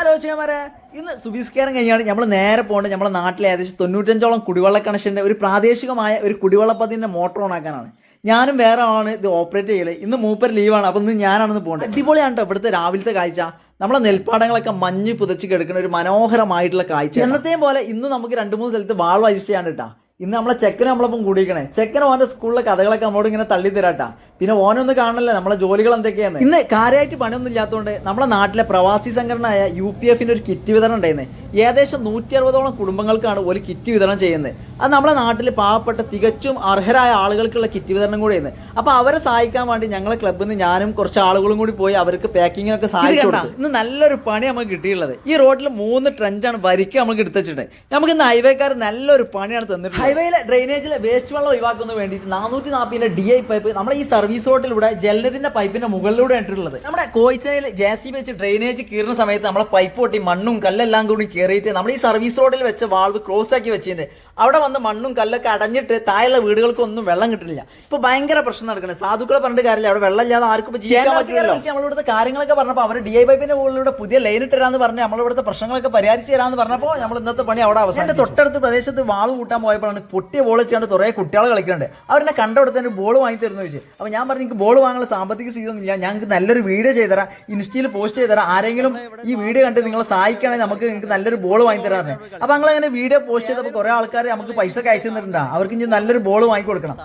Hello ചേമാരെ ഇന്ന് സുബീസ്കാരം കഴിഞ്ഞാണ് നമ്മൾ നേരെ പോകേണ്ടത് നമ്മുടെ നാട്ടിലെ ഏകദേശം തൊണ്ണൂറ്റഞ്ചോളം കുടിവെള്ള കണക്ഷന്റെ ഒരു പ്രാദേശികമായ ഒരു കുടിവെള്ള പദ്ധതിന്റെ മോട്ടോർ ഓണാക്കാനാണ് ഞാനും വേറെ ആളാണ് ഇത് ഓപ്പറേറ്റ് ചെയ്യൽ. ഇന്ന് മൂപ്പർ ലീവാണ് അപ്പം ഇന്ന് ഞാനാണെന്ന് പോകേണ്ടത്. അടിപൊളിയാണ് കേട്ടോ ഇവിടുത്തെ രാവിലത്തെ കാഴ്ച. നമ്മളെ നെൽപ്പാടങ്ങളൊക്കെ മഞ്ഞ് പുതച്ച് കിടക്കുന്ന ഒരു മനോഹരമായിട്ടുള്ള കാഴ്ച എന്നത്തെയും പോലെ ഇന്ന് നമുക്ക് രണ്ട് മൂന്ന് സ്ഥലത്ത് വാൾ കേട്ടോ കേട്ടാ ഇന്ന് നമ്മളെ ചെക്കനെ നമ്മളപ്പം കൂടിയിരിക്കണേ. ചെക്കൻ ഓന്റെ സ്കൂളിലെ കഥകളൊക്കെ നമ്മളോട് ഇങ്ങനെ തള്ളി തരാട്ടാ. പിന്നെ ഓനൊന്നും കാണണല്ലേ നമ്മളെ ജോലികൾ എന്തൊക്കെയാണ് ഇന്ന് കാര്യമായിട്ട് പണിയൊന്നും ഇല്ലാത്തതുകൊണ്ട് നമ്മളെ നാട്ടിലെ പ്രവാസി സംഘടനയായ യു പി എഫിന്റെ ഒരു കിറ്റ് വിതരണം ഉണ്ടായിരുന്നത് ഏകദേശം നൂറ്റി അറുപതോളം കുടുംബങ്ങൾക്കാണ് ഒരു കിറ്റ് വിതരണം ചെയ്യുന്നത്. അത് നമ്മളെ നാട്ടിൽ പാവപ്പെട്ട തികച്ചും അർഹരായ ആളുകൾക്കുള്ള കിറ്റ് വിതരണം കൂടി ചെയ്യുന്നത് അപ്പൊ അവരെ സഹായിക്കാൻ വേണ്ടി ഞങ്ങളെ ക്ലബ്ബിൽ നിന്ന് ഞാനും കുറച്ച് ആളുകളും കൂടി പോയി അവർക്ക് പാക്കിങ്ങിനൊക്കെ സഹായിച്ചു. ഇന്ന് നല്ലൊരു പണി നമുക്ക് കിട്ടിയുള്ളത് ഈ റോഡിൽ മൂന്ന് ട്രെഞ്ചാണ് വരിക്ക് നമുക്ക് എടുത്തിട്ടുണ്ട് നമുക്ക് ഇന്ന് ഹൈവേക്കാർ നല്ലൊരു പണിയാണ് തന്നിട്ടുള്ളത്. ഹൈവേയിലെ ഡ്രെയിനേജിലെ വേസ്റ്റ് വെള്ളം ഒഴിവാക്കുന്നതിന് വേണ്ടിയിട്ട് നാനൂറ്റി നാൽപ്പതിന്റെ ഡി ഐ പൈപ്പ് നമ്മുടെ ഈ സർവീസ് റോഡിലൂടെ ജലത്തിന്റെ പൈപ്പിന്റെ മുകളിലൂടെ ഇട്ടിട്ടുള്ളത് നമ്മുടെ കോയിച്ചയിൽ ജെ സി വെച്ച് ഡ്രെയിനേജ് കീറുന്ന സമയത്ത് നമ്മളെ പൈപ്പ് പൊട്ടി മണ്ണും കല്ലെല്ലാം കൂടി കയറിയിട്ട് നമ്മൾ ഈ സർവീസ് റോഡിൽ വെച്ച വാൾവ് ക്ലോസ് ആക്കി വെച്ചിട്ടുണ്ട് അവിടെ വന്ന് മണ്ണും കല്ലൊക്കെ അടഞ്ഞിട്ട് താഴെയുള്ള വീടുകൾക്കൊന്നും വെള്ളം കിട്ടില്ല ഇപ്പൊ ഭയങ്കര പ്രശ്നം നടക്കുന്നത് സാധുക്കളെ പറഞ്ഞിട്ട് കാര്യമില്ല. അവിടെ വെള്ളം ഇല്ലാതെ ആർക്കും ജീവിക്കാൻ പറ്റില്ലല്ലോ. നമ്മളിവിടുത്തെ കാര്യങ്ങളൊക്കെ പറഞ്ഞപ്പോൾ അവർ ഡി ഐ പൈപ്പിന്റെ മുകളിലൂടെ പുതിയ ലൈൻ ഇട്ടരാന്ന് പറഞ്ഞ് നമ്മളിവിടുത്തെ പ്രശ്നങ്ങളൊക്കെ പരിഹരിച്ചു തരാന്ന് പറഞ്ഞപ്പോൾ നമ്മൾ ഇന്നത്തെ പണി അവിടെ അവസാനം തൊട്ടടുത്ത് പ്രദേശത്ത് വാൾ കൂട്ടാൻ പോയപ്പോഴാണ് പൊട്ടിയ ബോൾ വെച്ചാണ്ട് കുറേ കുട്ടികൾ കളിക്കുന്നുണ്ട്. അവരെന്നെ കണ്ടെടുത്തതിന് ബോൾ വാങ്ങി തരുന്നു ചോദിച്ചു. അപ്പോൾ ഞാൻ പറഞ്ഞു എനിക്ക് ബോൾ വാങ്ങാനുള്ള സാമ്പത്തിക സ്ഥിതിയൊന്നുമില്ല ഞങ്ങൾക്ക് നല്ലൊരു വീഡിയോ ചെയ്തുതരാം ഇൻസ്റ്റയിൽ പോസ്റ്റ് ചെയ്തുതരാം ആരെങ്കിലും ഈ വീഡിയോ കണ്ട് നിങ്ങളെ സഹായിക്കുകയാണെങ്കിൽ നമുക്ക് നിങ്ങൾക്ക് നല്ലൊരു ബോൾ വാങ്ങി തരാറുണ്ട്. അപ്പോൾ അങ്ങനെ വീഡിയോ പോസ്റ്റ് ചെയ്തപ്പോൾ കുറേ ആൾക്കാർ നമുക്ക് പൈസ കയച്ചു തന്നിട്ടുണ്ട്. അവർക്ക് ഇനി നല്ലൊരു ബോൾ വാങ്ങി കൊടുക്കണം.